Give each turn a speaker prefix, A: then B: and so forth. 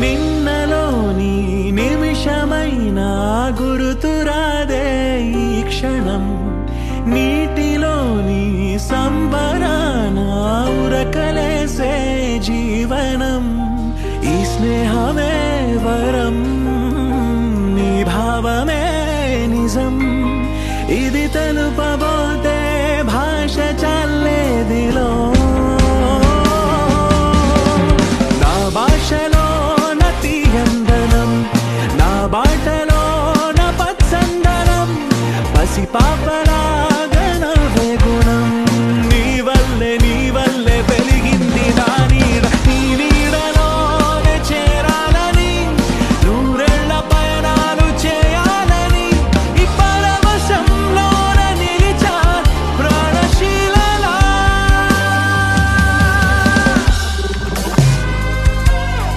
A: నిన్నలోని నిమిషమైన గురుతురాదే ఈ క్షణం. నీటిలోని సంబరాన ఉరకలేసే జీవనం. ఈ స్నేహమే వరం నీ భావమే నిజం. ఇది తెలుపబో si